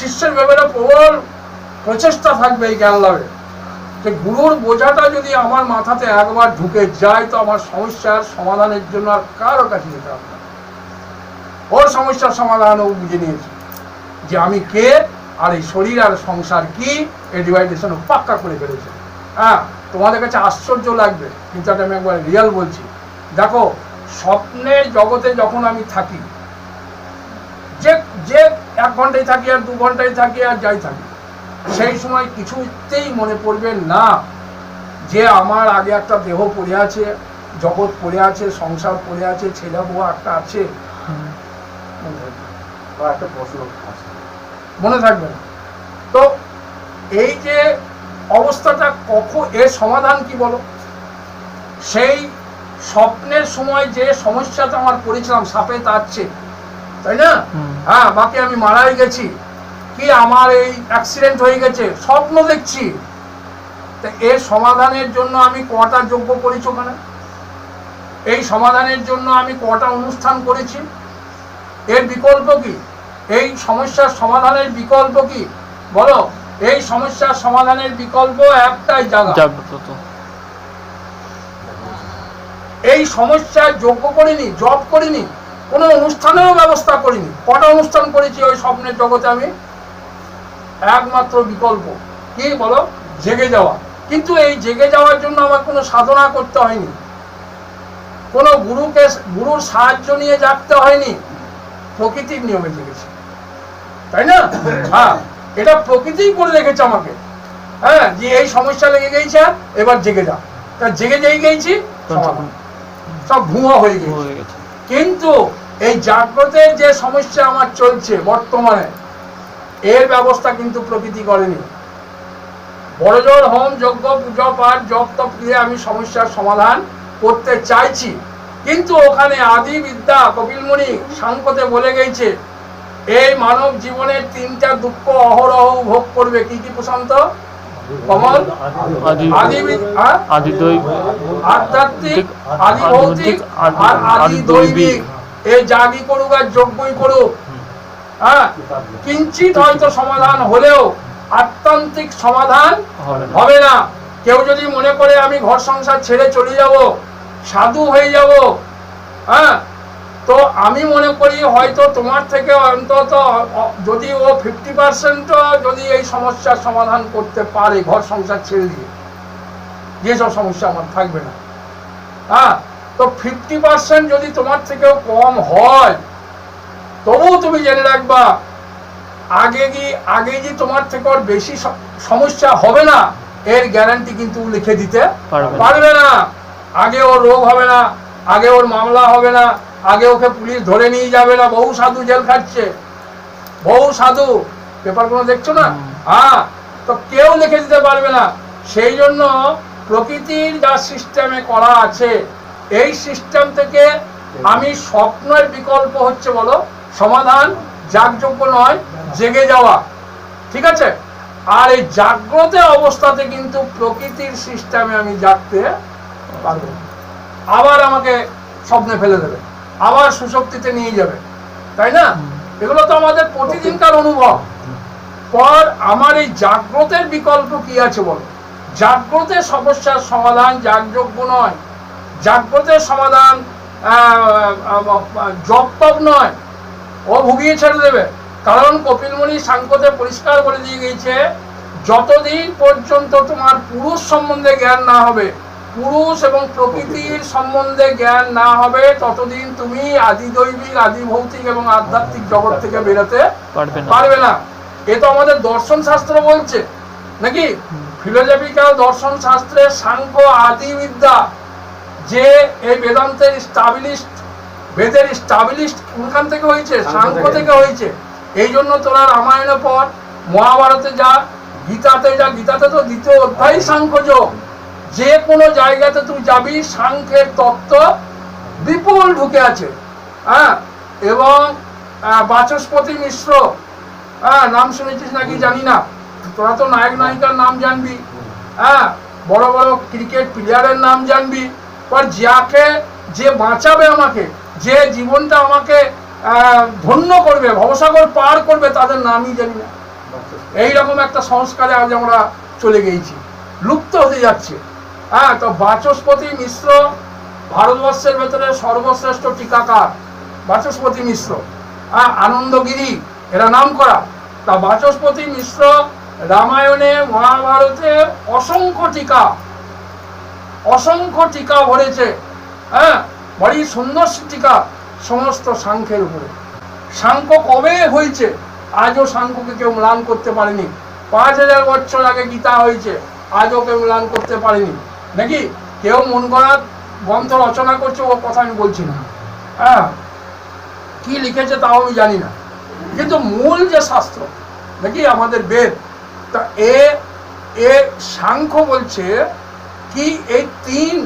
শিষ্যের ব্যাপারে প্রবল প্রচেষ্টা থাকবে এই জ্ঞান লাভে। যে গুরুর বোঝাটা যদি আমার মাথাতে একবার ঢুকে যায়, তো আমার সমস্যার সমাধানের জন্য আর কারও কাছে যেতে হবে না। ওর সমস্যার সমাধান ও বুঝে নিয়েছে যে আমি কে আর এই শরীর আর সংসার কি এই ডিভাইডেশন পাক্কা করে ফেলেছে। হ্যাঁ তোমাদের কাছে আশ্চর্য লাগবে, কিন্তু এটা আমি একবার রিয়াল বলছি। দেখো স্বপ্নের জগতে যখন আমি থাকি, যে যে এক ঘন্টায় থাকি আর দু ঘন্টায় থাকি আর যাই থাকি। সেই সময় কিছুতেই মনে পড়বে না যে আমার আগে একটা দেহ পড়ে আছে জগৎ পড়ে আছে সংসার পড়ে আছে ছেলে বউ একটা আছে। মনে। একটা প্রশ্ন মনে থাকবে না। তো এই যে অবস্থাটা কখন এর সমাধান কি বলো? সেই স্বপ্নের সময় যে সমস্যাটা আমার পড়েছিলাম সাপে তাচ্ছে তাই না? হ্যাঁ বাকি আমি মারাই গেছি। কি আমার এই অ্যাক্সিডেন্ট হয়ে গেছে? স্বপ্ন দেখছি। তা এর সমাধানের জন্য আমি কটা যোগ্য করেছি ওখানে? এই সমাধানের জন্য আমি কটা অনুষ্ঠান করেছি? এর বিকল্প কি? এই সমস্যার সমাধানের বিকল্প কি? বলো। এই সমস্যার সমাধানের বিকল্প একটাই জায়গা। এই সমস্যা যোগ্য করিনি জব করিনি কোনো অনুষ্ঠানেও ব্যবস্থা করিনি। কটা অনুষ্ঠান করেছি ওই স্বপ্নের জগতে আমি? একমাত্র বিকল্প। কি বলো? জেগে যাওয়া। কিন্তু এই জেগে যাওয়ার জন্য আমার কোনো সাধনা করতে হয়নি। কোনো গুরুকে গুরুর সাহায্য নিয়ে জাগতে হয়নি। প্রকৃতির নিয়মে জেগেছি। তাই না? হ্যাঁ এটা প্রকৃতিই করে রেখেছে আমাকে। হ্যাঁ যে এই সমস্যা লেগে গেছে এবার জেগে যা তা জেগে যেই গেছি। সব ভুয়া হয়ে গেছে। কিন্তু এই জাগ্রতের যে সমস্যা আমার চলছে বর্তমানে এর ব্যবস্থা কিন্তু প্রকৃতি করেনি। বড়জোর হোম যজ্ঞ পূজা পাঠ জপ তপ দিয়ে আমি সমস্যার সমাধান করতে চাইছি। কিন্তু ওখানে আদি বিদ্যা কপিলমণি সাংকতে বলে গেছে এই মানব জীবনের তিনটা দুঃখ অহরহ ভোগ করবে। কি কি প্রশান্ত? কমল? আদি আধ্যাত্মিক আদি ভৌতিক আর আদি দৈবিক। এই জাগি করুক আর যজ্ঞই করুক। হ্যাঁ? কিঞ্চিত হয়তো সমাধান হলেও আত্মান্তিক সমাধান হবে না। কেউ যদি মনে করে আমি ঘর সংসার ছেড়ে চলে যাব সাধু হয়ে যাব হ্যাঁ? তো আমি মনে করি হয়তো তোমার থেকে অন্তত যদি ও ফিফটি পার্সেন্ট যদি এই সমস্যার সমাধান করতে পারে ঘর সংসার ছেড়ে দিয়ে যেসব সমস্যা আমার থাকবে না। হ্যাঁ? তো ফিফটি পার্সেন্ট যদি তোমার থেকেও কম হয় তবুও তুমি জেনে রাখবা আগে কি আগে যে তোমার থেকে ওর বেশি সমস্যা হবে না এর গ্যারান্টি কিন্তু লিখে দিতে পারবে না। পারবে না। আগে ওর রোগ হবে না আগে ওর মামলা হবে না আগে ওকে পুলিশ ধরে নিয়ে যাবে না বহু সাধু জেল খাচ্ছে। বহু সাধু পেপারগুলো দেখছ না? হ্যাঁ তো কেউ লিখে দিতে পারবে না। সেই জন্য প্রকৃতির যা সিস্টেমে করা আছে এই সিস্টেম থেকে আমি স্বপ্নের বিকল্প হচ্ছে বলো, সমাধান যাগযোগ্য নয়, জেগে যাওয়া। ঠিক আছে? আর এই জাগ্রত অবস্থাতে কিন্তু প্রকৃতির সিস্টেমে আমি জাগতে পারব। আবার আমাকে স্বপ্নে ফেলে দেবে। আবার সুশক্তিতে নিয়ে যাবে। তাই না? এগুলো তো আমাদের প্রতিদিনকার অনুভব। পর আমার এই জাগ্রতের বিকল্প কি আছে বলো? জাগ্রতের সমস্যার সমাধান যাগযোগ্য নয়। জাগ্রতের সমাধান জপ তপ নয়। ও ভুগিয়ে ছেড়ে দেবে। কারণ কপিলমণি সাংকতে পরিষ্কার করে দিয়ে গিয়েছে যতদিন পর্যন্ত তোমার পুরুষ সম্বন্ধে জ্ঞান না হবে পুরুষ এবং প্রকৃতির সম্বন্ধে জ্ঞান না হবে ততদিন তুমি আদি দৈবিক আদি ভৌতিক এবং আধ্যাত্মিক জগৎ থেকে বেরোতে পারবে না। এ তো আমাদের দর্শন শাস্ত্র বলছে। নাকি? ফিলোজফিক্যাল দর্শন শাস্ত্রে সাংখ্য আদি বিদ্যা যে এই বেদান্তের স্টাবলিশড বেদের স্টাবলিশড কোনখান থেকে হয়েছে? সাংখ্য থেকে। হয়েছে। এই জন্য তোরা রামায়ণে পর মহাভারতে যা গীতাতে যা গীতাতে তো দ্বিতীয় অধ্যায় সাংখ্যযোগ যে কোনো জায়গাতে তুই যাবি সাংখ্যের তত্ত্ব বিপুল ঢুকে আছে। হ্যাঁ? এবং বাচস্পতি মিশ্র হ্যাঁ নাম শুনেছিস নাকি? জানি না। তোরা তো নায়ক নায়িকার নাম জানবি। হ্যাঁ? বড় বড় ক্রিকেট প্লেয়ারের নাম জানবি। পর যাকে যে বাঁচাবে আমাকে যে জীবনটা আমাকে ধন্য করবে ভবসাগর পার করবে তাদের নামই জানি না এইরকম একটা সংস্কারে আজ আমরা চলে গেছি লুপ্ত হতে যাচ্ছে। হ্যাঁ তো বাচস্পতি মিশ্র ভারতবর্ষের ভেতরে সর্বশ্রেষ্ঠ টিকাকার বাচস্পতি মিশ্র। হ্যাঁ আনন্দগিরি, এরা নাম করা তা বাচস্পতি মিশ্র রামায়ণে, মহাভারতে অসংখ্য টিকা অসংখ্য টিকা ভরেছে হ্যাঁ? বড়ি সুন্দর টিকা সমস্ত সাংখ্যের উপরে। সাংখ্য কবে হয়েছে? আজও সাংখ্যকে কেউ ম্লান করতে পারেনি। পাঁচ হাজার বছর আগে গীতা হয়েছে, আজও কেউ ম্লান করতে পারেনি। নাকি? কেউ মন করার গ্রন্থ রচনা করছে, ও কথা আমি বলছি না। হ্যাঁ? কি লিখেছে তাও আমি জানি না। কিন্তু মূল যে শাস্ত্র, নাকি আমাদের বেদ, তা এ এ সাংখ্য বলছে কি এই তিন?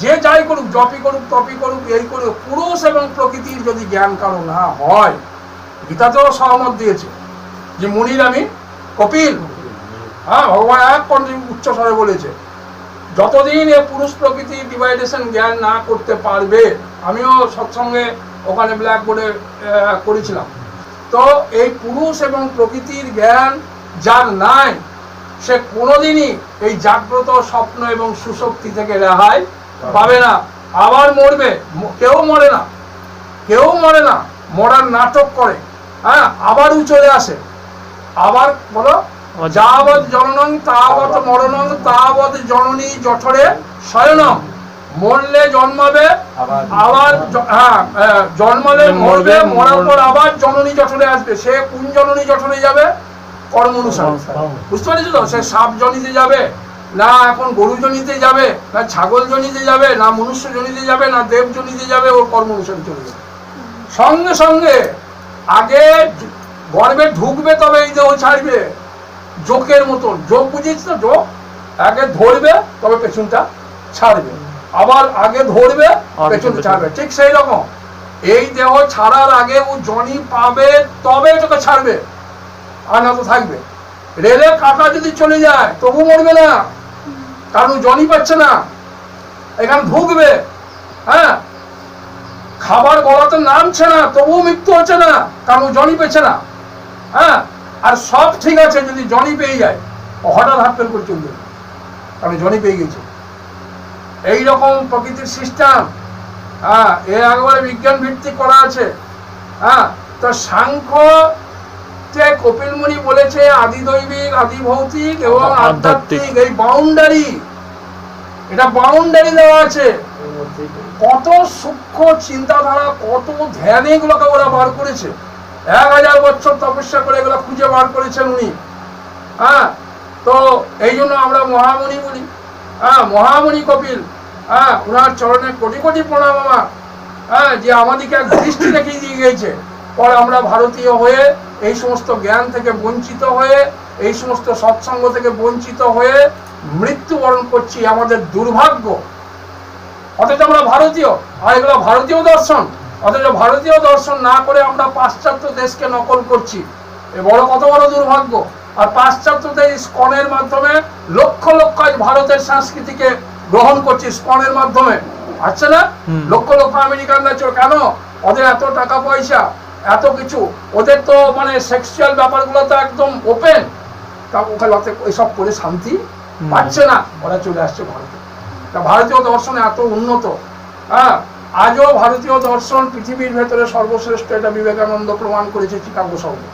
যে যাই করুক, জপি করুক, তপি করুক, এই করুক পুরুষ এবং প্রকৃতির যদি জ্ঞান কারও না হয়, গীতাতেও সহমত দিয়েছে যে মুনির আমি কপিল। হ্যাঁ ভগবান এক উচ্চ স্বরে বলেছে, যতদিন এ পুরুষ প্রকৃতি ডিভাইডেশন জ্ঞান না করতে পারবে, আমিও সৎসঙ্গে ওখানে ব্ল্যাক ব্ল্যাকবোর্ডে করেছিলাম। তো এই পুরুষ এবং প্রকৃতির জ্ঞান যার নাই সে কোনোদিনই এই জাগ্রত স্বপ্ন এবং সুশক্তি থেকে রেহাই পাবে না। আবার মরবে। কেউ মরে না। কেউ মরে না। মরার নাটক করে। হ্যাঁ আবারও চলে আসে। আবার বলো যাবৎ জননং তাবৎ মরণং তাবৎ জননী জঠরে শয়নম মরলে জন্মাবে আবার আবার হ্যাঁ হ্যাঁ, জন্মালে মরবে মরার পর আবার জননী জঠরে আসবে। সে কোন জননী জঠরে যাবে? কর্ম অনুসারে। বুঝতে পেরেছ তো? সে সাপ জনিতে যাবে না এখন গরু জনিতে যাবে না ছাগল জনিতে যাবে না মনুষ্য জনিতে যাবে না দেব জনিতে যাবে ওর কর্ম অনুসারে চলে যাবে। সঙ্গে সঙ্গে আগে গর্ভে ঢুকবে তবে এই দেহ ছাড়বে। জোকের মতন। যোগ বুঝিস তো যোগ আগে ধরবে তবে পেছনটা ছাড়বে। আবার আগে ধরবে পেছনটা ছাড়বে। ঠিক সেই রকম। এই দেহ ছাড়ার আগে ও জনি পাবে তবে তোকে ছাড়বে। আর তো থাকবে। রেলের কাটা যদি চলে যায়, তবু মরবে না। কারণ জনি পাচ্ছে না। এখানে ঢুকবে হ্যাঁ? খাবার গলাতে নামছে না, তবুও মৃত্যু হচ্ছে না। কারণ জনি পেছে না। হ্যাঁ? আর সব ঠিক আছে, যদি জনি পেয়ে যায়, হঠাৎ হাত ফেল করে চলে যাবে। কারণ জনি পেয়ে গেছে। এইরকম প্রকৃতির সিস্টেম। হ্যাঁ? এ একবারে বিজ্ঞান ভিত্তিক করা আছে। হ্যাঁ? তো সাংখ্য যে কপিল মুনি বলেছে আদি দৈবিক আদি ভৌতিক এবং আধ্যাত্মিক। এই বাউন্ডারি এটা বাউন্ডারি দেওয়া আছে। কত সূক্ষ্ম চিন্তাধারা কত ধ্যানে এগুলোকে ওরা বার করেছে। এক হাজার বছর তপস্যা করে এগুলো খুঁজে বার করেছেন উনি। হ্যাঁ? তো এই জন্য আমরা মহামণি বলি। হ্যাঁ মহামণি কপিল। হ্যাঁ ওনার চরণে কোটি কোটি প্রণাম আমার। হ্যাঁ যে আমাদেরকে এক দৃষ্টি দেখিয়ে দিয়ে গিয়েছে। পরে আমরা ভারতীয় হয়ে এই সমস্ত জ্ঞান থেকে বঞ্চিত হয়ে এই সমস্ত সৎসঙ্গ থেকে বঞ্চিত হয়ে মৃত্যুবরণ করছি আমাদের দুর্ভাগ্য। অথচ আমরা ভারতীয় আর এগুলো ভারতীয় দর্শন। অথচ ভারতীয় দর্শন না করে আমরা পাশ্চাত্য দেশকে নকল করছি। এ বড় কত বড় দুর্ভাগ্য। আর পাশ্চাত্যদের স্কনের মাধ্যমে লক্ষ লক্ষ আজ ভারতের সংস্কৃতিকে গ্রহণ করছি স্কনের মাধ্যমে। আচ্ছা না? লক্ষ লক্ষ আমেরিকানরা কেন? ওদের এত টাকা পয়সা এত কিছু। ওদের তো মানে সেক্সুয়াল ব্যাপারগুলো তো একদম ওপেন তা ওখানে এসব করে শান্তি। পাচ্ছে না। ওরা চলে আসছে ভারতে। তা ভারতীয় দর্শন এত উন্নত। হ্যাঁ আজও ভারতীয় দর্শন পৃথিবীর ভেতরে সর্বশ্রেষ্ঠ এটা বিবেকানন্দ প্রমাণ করেছে চিকাগো শহরে।